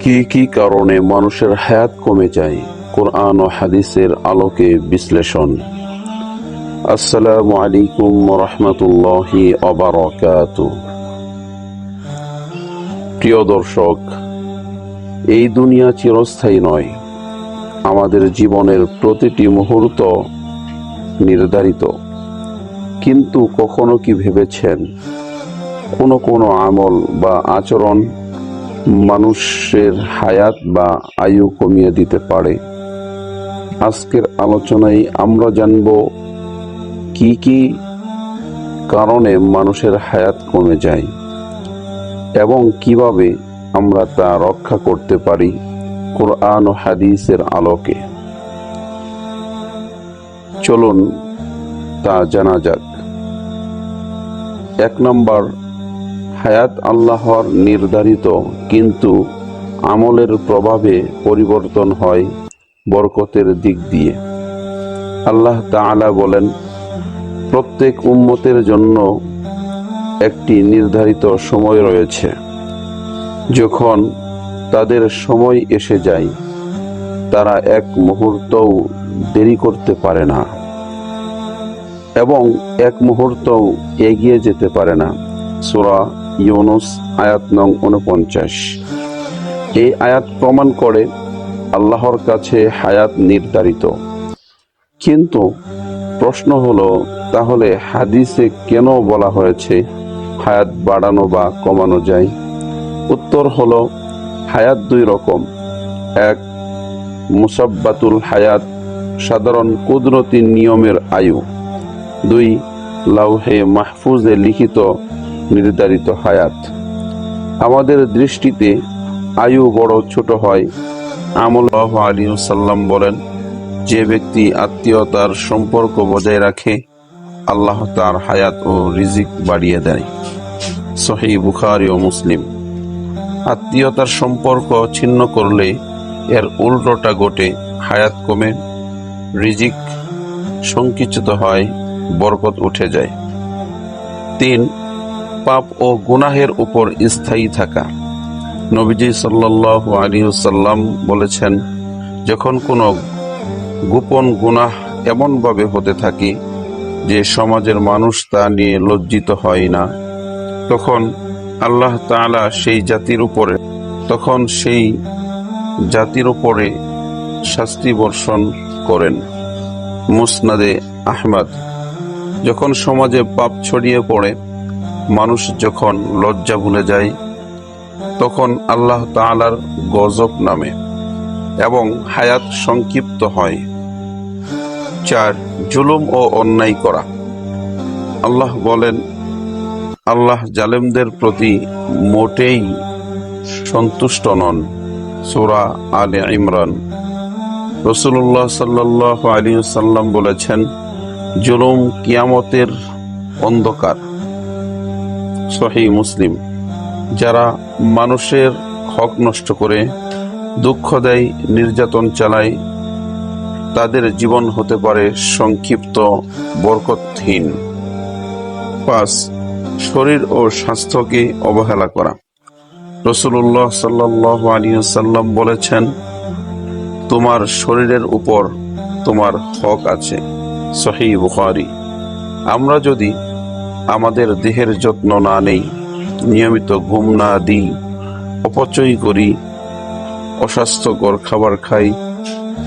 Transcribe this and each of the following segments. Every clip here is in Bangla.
কি কি কারণে মানুষের হায়াত কমে যায়? কোরআন ও হাদিসের আলোকে বিশ্লেষণ। আসসালামু আলাইকুম রহমতুল্লাহি অবরাকাত প্রিয় দর্শক, এই দুনিয়া চিরস্থায়ী নয়। আমাদের জীবনের প্রতিটি মুহূর্ত নির্ধারিত। কিন্তু কখনো কি ভেবেছেন কোনো কোনো আমল বা আচরণ মানুষের হায়াত বা আয়ু কমিয়ে দিতে পারে। আজকের আলোচনায় আমরা জানব কি কি কারণে মানুষের হায়াত কমে যায় এবং কীভাবে আমরা তা রক্ষা করতে পারি কোরআন ও হাদিসের আলোকে। চলুন তা জানা যাক। এক নম্বর, হায়াত আল্লাহর নির্ধারিত কিন্তু আমলের প্রভাবে পরিবর্তন হয় বরকতের দিক দিয়ে। আল্লাহ তাআলা বলেন, প্রত্যেক উম্মতের জন্য একটি নির্ধারিত সময় রয়েছে। যখন তাদের সময় এসে যায়, তারা এক মুহূর্তও দেরি করতে পারে না এবং এক মুহূর্তও এগিয়ে যেতে পারে না। সুরা ইউনুস আয়াত নং উনপঞ্চাশ। এই আয়াত প্রমাণ করে আল্লাহর কাছে হায়াত নির্ধারিত। কিন্তু প্রশ্ন হলো, তাহলে হাদিসে কেন বলা হয়েছে হায়াত বাড়ানো বা কমানো যায়? উত্তর হলো, হায়াত দুই রকম। এক, মুসাব্বাতুল হায়াত, সাধারণ কুদরতি নিয়মের আয়ু। দুই, লাউহে মাহফুজে লিখিত নির্ধারিত হায়াত। আমাদের দৃষ্টিতে আয়ু বড়, ছোট হয়। আমল আলী সাল্লাম বলেন, যে ব্যক্তি আত্মীয়তার সম্পর্ক বজায় রাখে, আল্লাহ তার হায়াত ও রিজিক বাড়িয়ে দেয়। সহি বুখারি ও মুসলিম। আত্মীয়তার সম্পর্ক ছিন্ন করলে এর উল্টোটা ঘটে, হায়াত কমে, রিজিক সংকুচিত হয়, বরকত উঠে যায়। তিন পাপ ও গুনাহের উপর স্থায়ী থাকা। নবীজি সাল্লাহ আলী সাল্লাম বলেছেন, যখন কোনো গোপন গুনাহ এমনভাবে হতে থাকে যে সমাজের মানুষ তা নিয়ে লজ্জিত হয় না, তখন আল্লাহ তাআলা সেই জাতির উপরে, তখন সেই জাতির উপরে শাস্তি বর্ষণ করেন। মুসনাদে আহমদ, যখন সমাজে পাপ ছড়িয়ে পড়ে মানুষ যখন লজ্জা ভুলে যায়, তখন আল্লাহ তাআলার গজব নামে এবং হায়াত সংক্ষিপ্ত হয়। চার, জুলুম ও অন্যায় করা। আল্লাহ বলেন, আল্লাহ জালেমদের প্রতি মোটেই সন্তুষ্ট নন। সোরা আলে ইমরান। রসুল্লাহ সাল্লাহ আলী সাল্লাম বলেছেন, জুলুম কিয়ামতের অন্ধকার। সহি মুসলিম, যারা মানুষের হক নষ্ট করে, দুঃখ দেয়, নির্যাতন চালায়, তাদের জীবন হতে পারে সংক্ষিপ্ত বরকতহীন। পাঁচ, শরীর ও স্বাস্থ্যকে অবহেলা করা। রসুল্লাহ সাল্লাহ আলিয়াল্লাম বলেছেন, তোমার শরীরের উপর তোমার হক আছে। সহি বুখারি। আমরা যদি আমাদের দেহের যত্ন না নেই। নিয়মিত ঘুম না দিই, অপচয় করি, অস্বাস্থ্যকর খাবার খাই,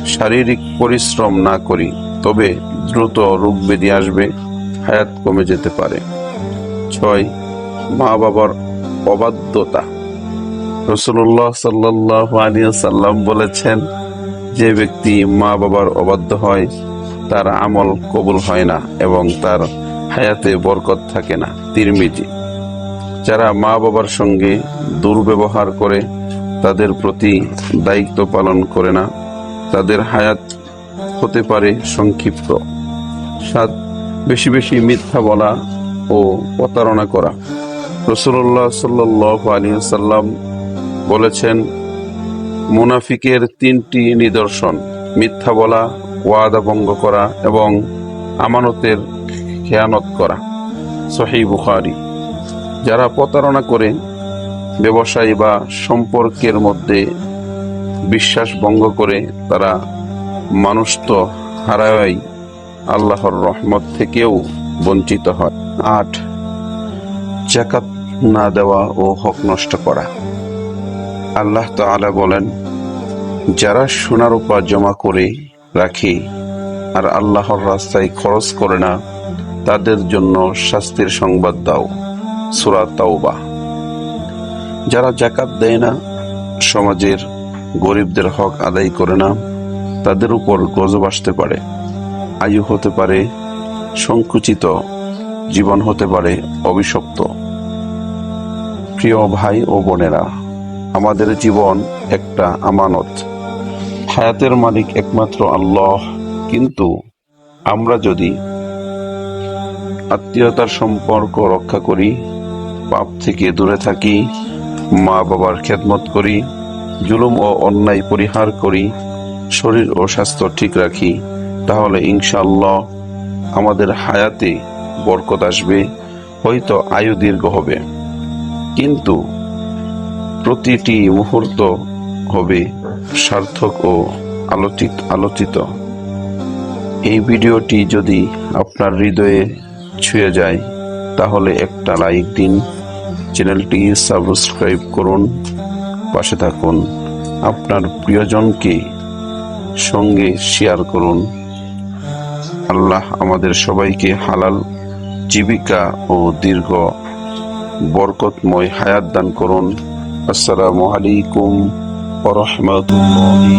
শারীরিক পরিশ্রম না করি, তবে দ্রুত রোগ ব্যাধি আসবে, হায়াত কমে যেতে পারে। ছয় মা বাবার অবাধ্যতা। রসুল্লাহ সাল্লাহ আলিয়া সাল্লাম বলেছেন, যে ব্যক্তি মা বাবার অবাধ্য হয়, তার আমল কবুল হয় না এবং তার হায়াতে বরকত থাকে না, তিরমিজি। যারা মা বাবার সঙ্গে দুর্ব্যবহার করে, তাদের প্রতি দায়িত্ব পালন করে না, তাদের হায়াত হতে পারে সংক্ষিপ্ত। সাত, বেশি বেশি মিথ্যা বলা ও প্রতারণা করা। রসুল্লাহ সাল্লাহ আলী সাল্লাম বলেছেন, মুনাফিকের তিনটি নিদর্শন, মিথ্যা বলা, ওয়াদা ভঙ্গ করা এবং আমানতের খেয়ানত করা। সহি বুখারি। যারা প্রতারণা করে, ব্যবসায়ী বা সম্পর্কের মধ্যে বিশ্বাস ভঙ্গ করে, তারা মানুষ তো হারায় আল্লাহর রহমত থেকেও বঞ্চিত হয়। আট জাকাত না দেওয়া ও হক নষ্ট করা। আল্লাহ তাআলা বলেন, যারা সোনার উপা জমা করে রাখে, আর আল্লাহর রাস্তায় খরচ করে না তাদের জন্য শাস্তির সংবাদ দাও। সূরা তাওবা। যারা জাকাত দেয় না, সমাজের গরিবদের হক আদায় করে না, তাদের উপর গজব আসতে পারে। আয়ু হতে পারে সংকুচিত, জীবন হতে পারে অভিশপ্ত। প্রিয় ভাই ও বোনেরা, আমাদের জীবন একটা আমানত। হায়াতের মালিক একমাত্র আল্লাহ, কিন্তু আমরা যদি আত্মীয়তার সম্পর্ক রক্ষা করি, পাপ থেকে দূরে থাকি মা বাবার খেদমত করি, জুলুম ও অন্যায় পরিহার করি, শরীর ও স্বাস্থ্য ঠিক রাখি, তাহলে ইনশাল্লাহ আমাদের হায়াতে বরকত আসবে, হয়তো আয়ু দীর্ঘ হবে। কিন্তু প্রতিটি মুহূর্ত হবে সার্থক ও আলোচিত আলোচিত। এই ভিডিওটি যদি আপনার হৃদয়ে ছুঁয়ে যায়, তাহলে একটা লাইক দিন। চ্যানেলটি সাবস্ক্রাইব করুন, পাশে থাকুন। আপনার প্রিয়জনকে সঙ্গে শেয়ার করুন। আল্লাহ আমাদের সবাইকে হালাল জীবিকা ও দীর্ঘ বরকতময় হায়াত দান করুন। আসসালামু আলাইকুম ওরহমতুল্লাহি